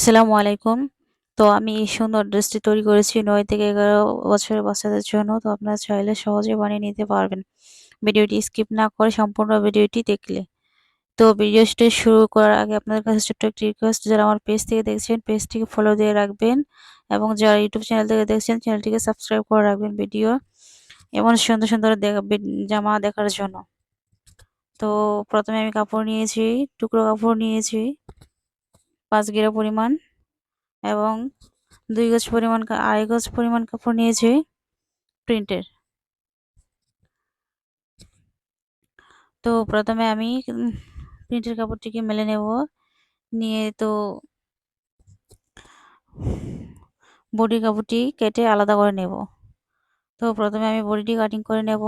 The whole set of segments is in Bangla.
আসসালামু আলাইকুম। তো আমি এই সুন্দর ড্রেসটি তৈরি করেছি ৯ থেকে ১১ বছরের বাচ্চাদের জন্য। তো আপনারা চাইলে সহজে বানিয়ে নিতে পারবেন। ভিডিওটি স্কিপ না করে সম্পূর্ণ ভিডিওটি দেখলে। তো ভিডিওটি শুরু করার আগে আপনাদের কাছে ছোট্ট একটি রিকোয়েস্ট যারা আমার পেজ থেকে দেখছেন পেজটিকে ফলো দিয়ে রাখবেন এবং যারা ইউটিউব চ্যানেল থেকে দেখছেন চ্যানেলটিকে সাবস্ক্রাইব করে রাখবেন ভিডিও এমন সুন্দর সুন্দর জামা দেখার জন্য। তো প্রথমে আমি কাপড় নিয়েছি, টুকরো কাপড় নিয়েছি ৫ গিরা পরিমাণ এবং দুই গজ পরিমাণ আড়াই গজ পরিমাণ কাপড় নিয়েছি প্রিন্টের। তো প্রথমে আমি প্রিন্টের কাপড়টিকে মেলে নেব। নিয়ে তো বডি কাপড়টি কেটে আলাদা করে নেব। তো প্রথমে আমি বডিটি কাটিং করে নেব।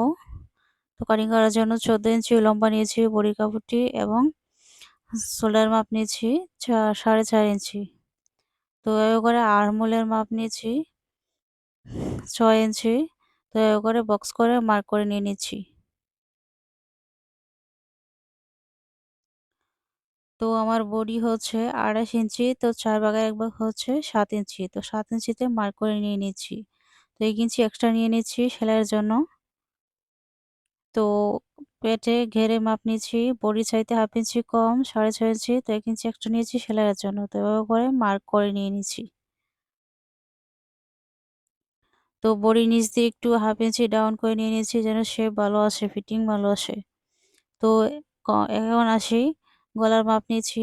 তো কাটিং করার জন্য চোদ্দ ইঞ্চি লম্বা নিয়েছি বডি কাপড়টি এবং শোল্ডার মাপ নিয়েছি সাড়ে চার ইঞ্চি। তো করে আরমোলের মাপ নিয়েছি, ছয় ইঞ্চি। তো করে বক্স করে মার্ক করে নিয়ে নিচ্ছি। তো আমার বডি হচ্ছে আড়াইশ ইঞ্চি, তো চার ভাগের এক ভাগ হচ্ছে সাত ইঞ্চি। তো সাত ইঞ্চিতে মার্ক করে নিয়ে নিচ্ছি। তো এক ইঞ্চি এক্সট্রা নিয়ে নিচ্ছি সেলাইয়ের জন্য। তো পেটে ঘেরে মাপ নিয়েছি বডি চাইতে হাফ ইঞ্চি কম, সাড়ে ছয় ইঞ্চি তো এক ইঞ্চি এক্সট্রা নিয়েছি সেলাইয়ের জন্য। তো এভাবে করে মার্ক করে নিয়ে নিচ্ছি। তো বডি নিচ দিয়ে একটু হাফ ইঞ্চি ডাউন করে নিয়ে নিয়েছি যেন সে ভালো আসে, ফিটিং ভালো আসে। তো এখন আসি, গলার মাপ নিয়েছি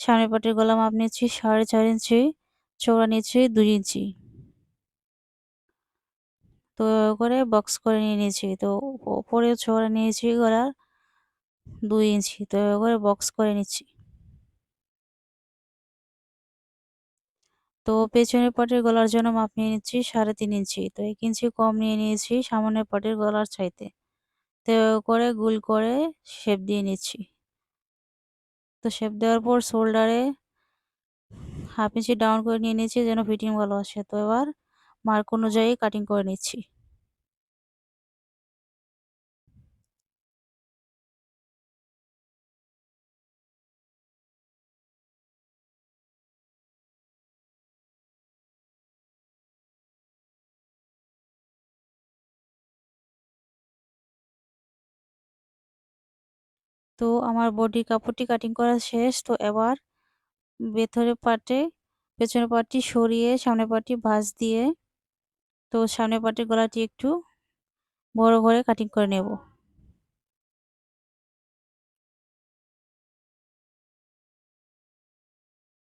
সামনের পাটের গলা মাপ নিয়েছি সাড়ে চার ইঞ্চি চৌড়া নিয়েছি দুই ইঞ্চি। তো করে বক্স করে নিয়ে নিয়েছি। তো ওপরে চৌড়া নিয়েছি গলার দুই ইঞ্চি। তো করে বক্স করে নিচ্ছি। তো পেছনের পাটের গলার জন্য মাপ নিয়ে নিচ্ছি সাড়ে তিন ইঞ্চি। তো এক ইঞ্চি কম নিয়ে নিয়েছি সামনের পাটের গলার চাইতে। তো করে গুল করে শেপ দিয়ে নিচ্ছি। তো শেপ দেওয়ার পর শোল্ডারে হাফ ইঞ্চি ডাউন করে নিয়ে নিচ্ছি যেন ফিটিং ভালো আসে। তো এবার মার্ক অনুযায়ী কাটিং করে নিচ্ছি। তো আমার বডি কাপড়টি কাটিং করা শেষ, তো এবার ভেতরের পার্টে পেছনের পার্টটি সরিয়ে সামনের পার্টটি ভাঁজ দিয়ে তো সামনের পার্টের গলাটি একটু বড় করে কাটিং করে নেব।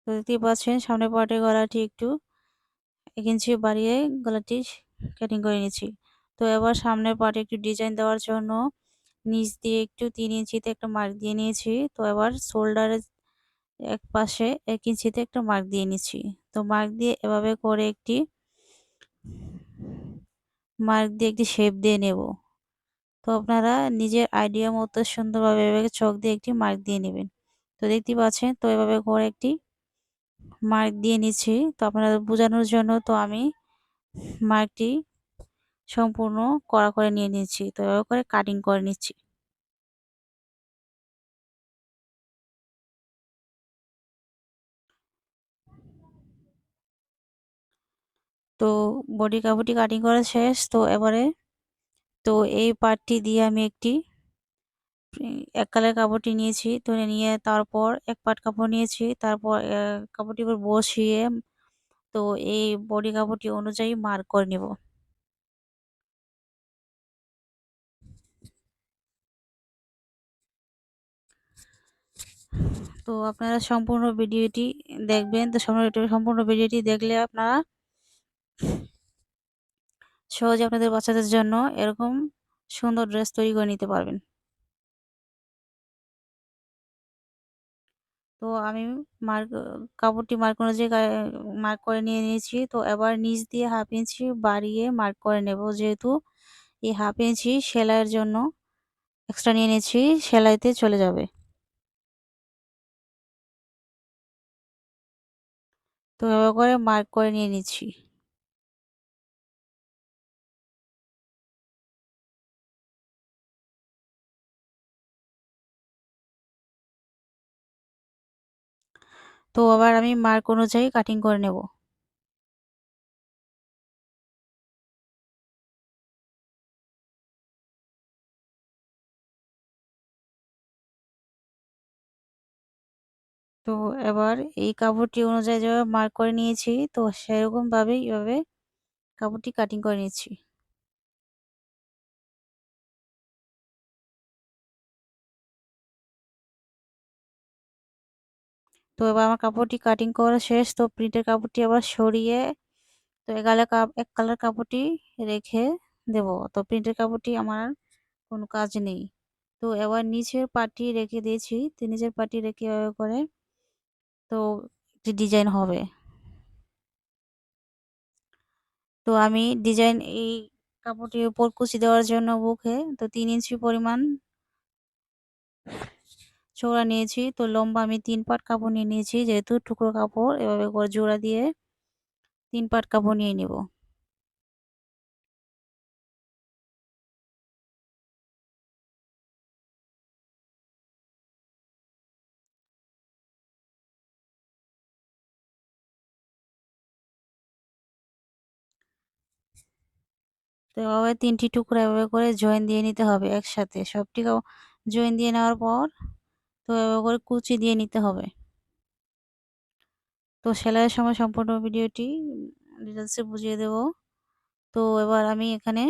তো পাচ্ছেন, সামনের পার্টের গলাটি একটু এক ইঞ্চি বাড়িয়ে গলাটি কাটিং করে নিয়েছি তো এবার সামনের পার্টে একটু ডিজাইন দেওয়ার জন্য নিচ দিয়ে একটু তিন ইঞ্চিতে একটা মার্ক দিয়ে নিয়েছি। তো এবার শোল্ডারের এক পাশে এক ইঞ্চিতে একটা মার্ক দিয়ে নিচ্ছি। তো মার্ক দিয়ে এভাবে করে একটি মার্ক দিয়ে একটি শেপ দিয়ে নেব। তো আপনারা নিজের আইডিয়া মতো সুন্দরভাবে এভাবে চক দিয়ে একটি মার্ক দিয়ে নেবেন। তো দেখতে পাচ্ছেন, তো এভাবে করে একটি মার্ক দিয়ে নিচ্ছি। তো আপনাদের বোঝানোর জন্য তো আমি মার্কটি সম্পূর্ণ কড়া করে নিয়ে নিচ্ছি। তো এভাবে করে কাটিং করে নিচ্ছি। তো বডি কাপড়টি কাটিং করা শেষ। তো এবারে, তো এই পার্টটি দিয়ে আমি একটি এক কালার কাপড়টি নিয়েছি। তো নিয়ে তারপর এক পাট কাপড় নিয়েছি। তারপর কাপড়টি উপর বসিয়ে, তো এই বডি কাপড়টি অনুযায়ী মার্ক করে নেব। তো আপনারা সম্পূর্ণ ভিডিওটি দেখবেন। তো সম্পূর্ণ ভিডিওটি দেখলে আপনারা সহজে আপনাদের বাচ্চাদের জন্য এরকম সুন্দর ড্রেস তৈরি করে নিতে পারবেন। তো আমি মার্ক কাপড়টি মার্ক অনুযায়ী মার্ক করে নিয়ে নিয়েছি। তো এবার নিচ দিয়ে হাফ ইঞ্চি বাড়িয়ে মার্ক করে নেব। যেহেতু এই হাফ ইঞ্চি সেলাইয়ের জন্য এক্সট্রা নিয়ে নিয়েছি, সেলাইতে চলে যাবে। তো এভাবে করে মার্ক করে নিয়ে নিচ্ছি। তো আবার আমি মার্ক অনুযায়ী কাটিং করে নেব। তো এবার এই কাপড়টি অনুযায়ী যেভাবে মার্ক করে নিয়েছি, তো সেরকমভাবেই এভাবে কাপড়টি কাটিং করে নিচ্ছি। তো এবার আমার কাপড়টি কাটিং করা শেষ, তো প্রিন্টের কাপড়টি আবার সরিয়ে, তো এক কালার এক কালার কাপড়টি রেখে দেব। তো প্রিন্টের কাপড়টি আমার কোনো কাজ নেই। তো এবার নিচের পাটি রেখে দিয়েছি। তো নিচের পাটি রেখে এভাবে করে, তো একটি ডিজাইন হবে। তো আমি ডিজাইন এই কাপড়টির উপর কুচি দেওয়ার জন্য বুকে, তো তিন ইঞ্চি পরিমাণ চৌড়া নিয়েছি। তো লম্বা আমি তিন পাট কাপড় নিয়ে নিয়েছি। যেহেতু টুকরো কাপড়, এভাবে করে জোড়া দিয়ে তিন পাট কাপড় নিয়ে নিব। তো এভাবে তিনটি টুকরো এভাবে করে জয়েন দিয়ে নিতে হবে একসাথে। সবটি জয়েন দিয়ে নেওয়ার পর তো এভাবে করে কুচি দিয়ে নিতে হবে। তো সেলাইয়ের সময় সম্পূর্ণ ভিডিওটি ডিটেলসে বুঝিয়ে দেব। তো এবার আমি এখানে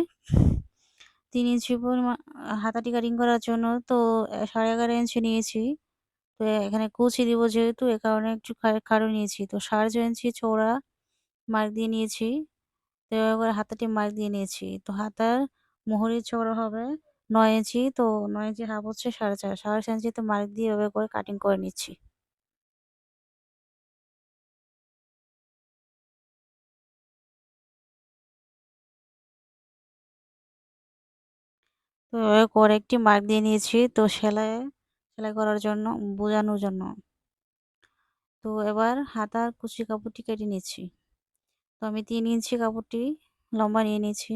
তিন ইঞ্চি পরিমাণ হাতাটি কাটিং করার জন্য তো সাড়ে এগারো ইঞ্চি নিয়েছি। তো এখানে কুচি দিব যেহেতু, এ কারণে একটু কারও নিয়েছি। তো সাড়ে ইঞ্চি চৌড়া মার্ক দিয়ে নিয়েছি। তো এবার হাতাটি মার্ক দিয়ে নিয়েছি। তো হাতার মোহরের চৌড়া হবে নয় ইঞ্চি, তো নয় ইঞ্চি হাফ হচ্ছে সাড়ে চার সাড়ে চার ইঞ্চি তো মার্ক দিয়ে এভাবে করে কাটিং করে নিচ্ছি। তো করে একটি মার্ক দিয়ে নিয়েছি, তো সেলাই সেলাই করার জন্য, বোঝানোর জন্য। তো এবার হাতার কুচি কাপড়টি কেটে নিচ্ছি। তো আমি তিন ইঞ্চি কাপড়টি লম্বা নিয়ে নিয়েছি।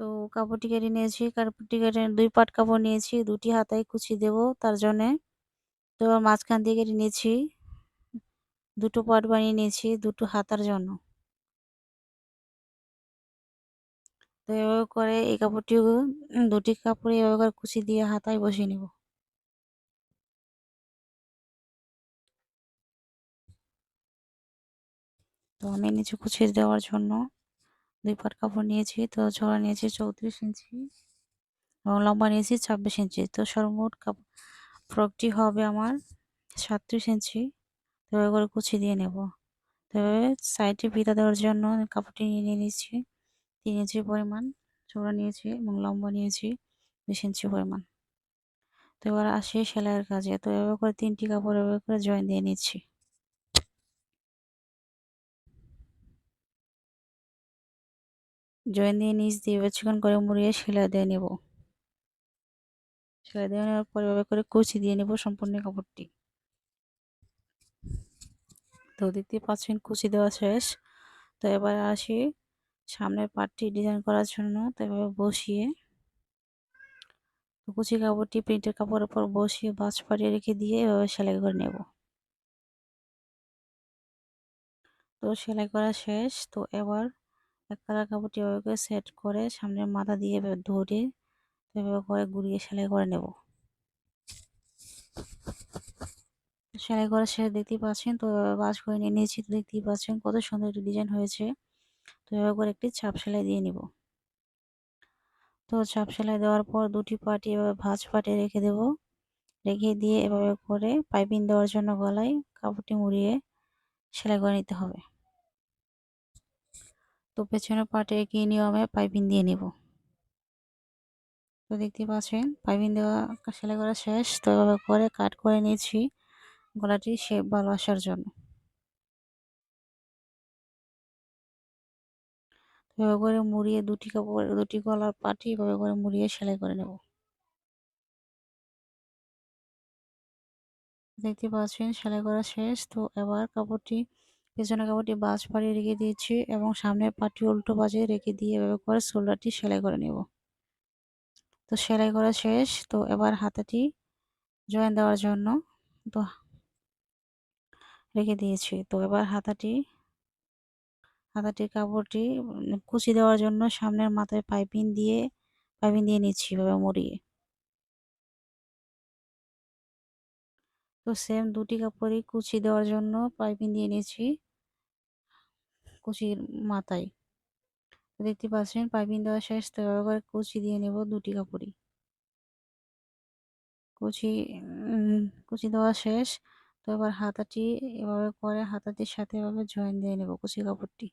তো কাপড়টি কেটে নিয়েছি, কাপড়টি কেটে দুই পাট কাপড় নিয়েছি, দুটি হাতায় কুচি দেব তার জন্যে। তো মাঝখান দিয়ে কেটে নিয়েছি, দুটো পাট বানিয়ে নিয়েছি, দুটো হাতার জন্য। তো এভাবে করে এই কাপড়টি দুটি কাপড়ে এভাবে করে কুচি দিয়ে হাতায় বসিয়ে নেব। তো আমি নিচে কুচি দেওয়ার জন্য দুই পাট কাপড় নিয়েছি, তো চড়া নিয়েছি চৌত্রিশ ইঞ্চি এবং লম্বা নিয়েছি ছাব্বিশ ইঞ্চি। তো সর্বমোট ফ্রকটি হবে আমার সাতত্রিশ ইঞ্চি। তো করে কুচি দিয়ে নেব। তো এভাবে সাইডে ফিতা দেওয়ার জন্য কাপড়টি নিয়ে নিয়েছি তিন ইঞ্চি পরিমাণ চৌড়া নিয়েছি এবং লম্বা নিয়েছি বিশ ইঞ্চি পরিমাণ। তো এবার আসি সেলাইয়ের কাজে। তো এভাবে করে তিনটি কাপড় এভাবে করে জয়েন দিয়ে নিচ্ছি। জয়েন দিয়ে নিচ দিয়ে বেশিক্ষণ করে মুড়িয়ে সেলাই দিয়ে নেব। সেলাই দিয়ে নেওয়ার পর এভাবে করে কুচি দিয়ে নেব সম্পূর্ণ কাপড়টি। তো পাঁচ মিনিট কুচি দেওয়া শেষ। তো এবার আসি সামনের পাটটি ডিজাইন করার জন্য। তো এভাবে বসিয়ে কুচি কাপড়টি প্রিন্টের কাপড়ের উপর বসিয়ে বাজ পাড়িয়ে রেখে দিয়ে এভাবে সেলাই করে নেব। তো সেলাই করা শেষ। তো এবার কালার কাপড়টি এভাবে করে সেট করে সামনের মাথা দিয়ে ধরে এভাবে করে ঘুরিয়ে সেলাই করে নেব। সেলাই করা শেষ দেখতেই পাচ্ছেন তো বাজ করে নিয়ে নিয়েছি তো দেখতেই পাচ্ছেন কত সুন্দর একটি ডিজাইন হয়েছে। তো এভাবে করে একটি ছাপ সেলাই দিয়ে নিব। তো ছাপ সেলাই দেওয়ার পর দুটি পাটি এভাবে ভাঁজ পাটে রেখে দেব। রেখে দিয়ে এভাবে করে পাইপিং দেওয়ার জন্য গলায় কাপড়টি মুড়িয়ে সেলাই করে নিতে হবে। তো পেছনের পাটে একই নিয়মে পাইপিং দিয়ে নিব। তো দেখতে পাচ্ছেন, পাইপিং দেওয়া, সেলাই করা শেষ। তো এভাবে করে কাট করে নিয়েছি গলাটি শেপ ভালো আসার জন্য। এভাবে করে মুড়িয়ে দুটি কাপড়, দুটি গলার পাটি এভাবে করে মুড়িয়ে সেলাই করে নেব। দেখতে পাচ্ছেন, সেলাই করা শেষ। তো এবার কাপড়টি পেছনে কাপড়টি বাজ পাড়িয়ে রেখে দিয়েছি এবং সামনের পাটি উল্টো বাজে রেখে দিয়ে এভাবে করে শোল্ডারটি সেলাই করে নেব। তো সেলাই করা শেষ। তো এবার হাতাটি জয়েন দেওয়ার জন্য তো রেখে দিয়েছি। তো এবার হাতাটি, হাতাটির কাপড়টি কুচি দেওয়ার জন্য সামনের মাথায় পাইপিং দিয়ে পাইপিং দিয়ে নিচ্ছি এভাবে মুড়িয়ে। তো সেম দুটি কাপড়ই কুচি দেওয়ার জন্য পাইপিং দিয়ে নিয়েছি। কুচির মাথায়। দেখতে পাচ্ছেন, পাইপিং দেওয়া শেষ, তো এভাবে করে কুচি দিয়ে নেব দুটি কাপড়ই। কুচি কুচি দেওয়া শেষ, তো এবার হাতাটি এভাবে করে হাতাটির সাথে এভাবে জয়েন দিয়ে নেব কুচি কাপড়টি।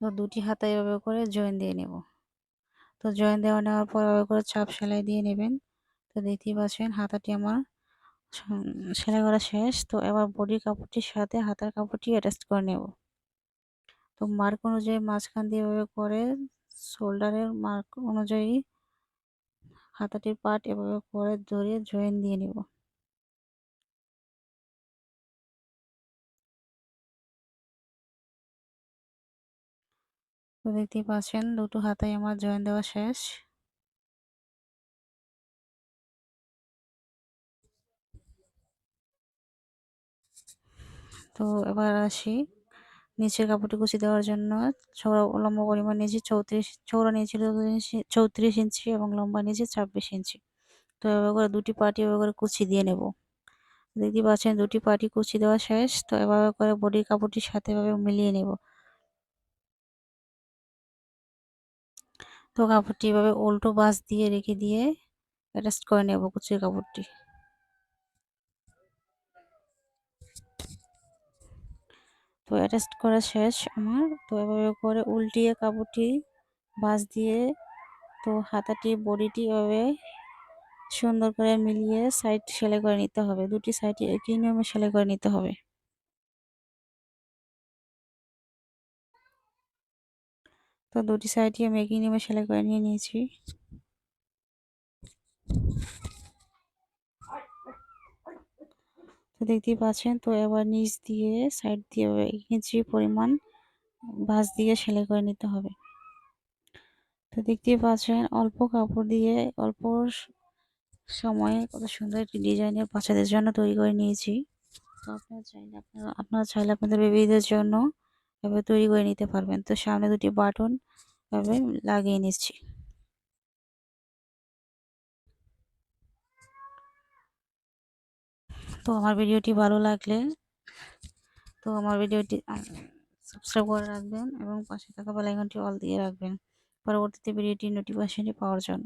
তো দুটি হাতা এভাবে করে জয়েন দিয়ে নেব। তো জয়েন দেওয়া নেওয়ার পর এভাবে করে চাপ সেলাই দিয়ে নেবেন। তো দেখতেই পাচ্ছেন, হাতাটি আমার সেলাই করা শেষ, তো এবার বডির কাপড়টির সাথে হাতার কাপড়টি অ্যাটাচ করে নেব। তো মার্ক অনুযায়ী মাঝখান দিয়ে এভাবে করে শোল্ডারের মার্ক অনুযায়ী হাতাটির পাট এভাবে করে ধরে জয়েন দিয়ে নেব। তো দেখতেই পাচ্ছেন, দুটো হাতায় আমার জয়েন দেওয়া শেষ। তো এবার আসি। নিচের কাপড়টি কুচি দেওয়ার জন্য চৌড়া লম্বা পরিমাণ নিয়েছি, চৌত্রিশ চৌড়া নিয়েছিল চৌত্রিশ ইঞ্চি এবং লম্বা নিয়েছি ছাব্বিশ ইঞ্চি। তো এভাবে করে দুটি পাটি এভাবে করে কুচি দিয়ে নেব। দেখতে পাচ্ছেন দুটি পাটি কুচি দেওয়া শেষ, তো এভাবে করে বডির কাপড়টির সাথে এভাবে মিলিয়ে নেব। তো কাপড়টি এভাবে উল্টো বাস দিয়ে রেখে দিয়ে অ্যাডজাস্ট করে নেব কুচির কাপড়টি। তো অ্যাটাচ করা শেষ আমার। তো এভাবে করে উল্টিয়ে কাপড়টি বাস দিয়ে তো হাতাটি, বডিটি এভাবে সুন্দর করে মিলিয়ে সাইড সেলাই করে নিতে হবে। দুটি সাইড একই নিয়মে সেলাই করে নিতে হবে। তো দুটি সাইডই আমি একই নিয়মে সেলাই করে নিয়ে নিয়েছি। তো দেখতেই পাচ্ছেন, তো এবার নিচ দিয়ে সাইড দিয়ে এক ইঞ্চি পরিমাণ ভাঁজ দিয়ে সেলাই করে নিতে হবে। তো দেখতেই পাচ্ছেন, অল্প কাপড় দিয়ে, অল্প সময়ে কত সুন্দর একটি ডিজাইনের বাচ্চাদের জন্য তৈরি করে নিয়েছি। তো আপনারা চাইলে আপনারা আপনারা চাইলে আপনাদের বেবিদের জন্য এভাবে তৈরি করে নিতে পারবেন। তো সামনে দুটি বাটন এভাবে লাগিয়ে নিচ্ছি। তো আমার ভিডিওটি ভালো লাগলে তো আমার ভিডিওটি সাবস্ক্রাইব করে রাখবেন এবং পাশে থাকা বেলাইকনটি অল দিয়ে রাখবেন। পরবর্তীতে ভিডিওটি নোটিফিকেশনটি পাওয়ার জন্য।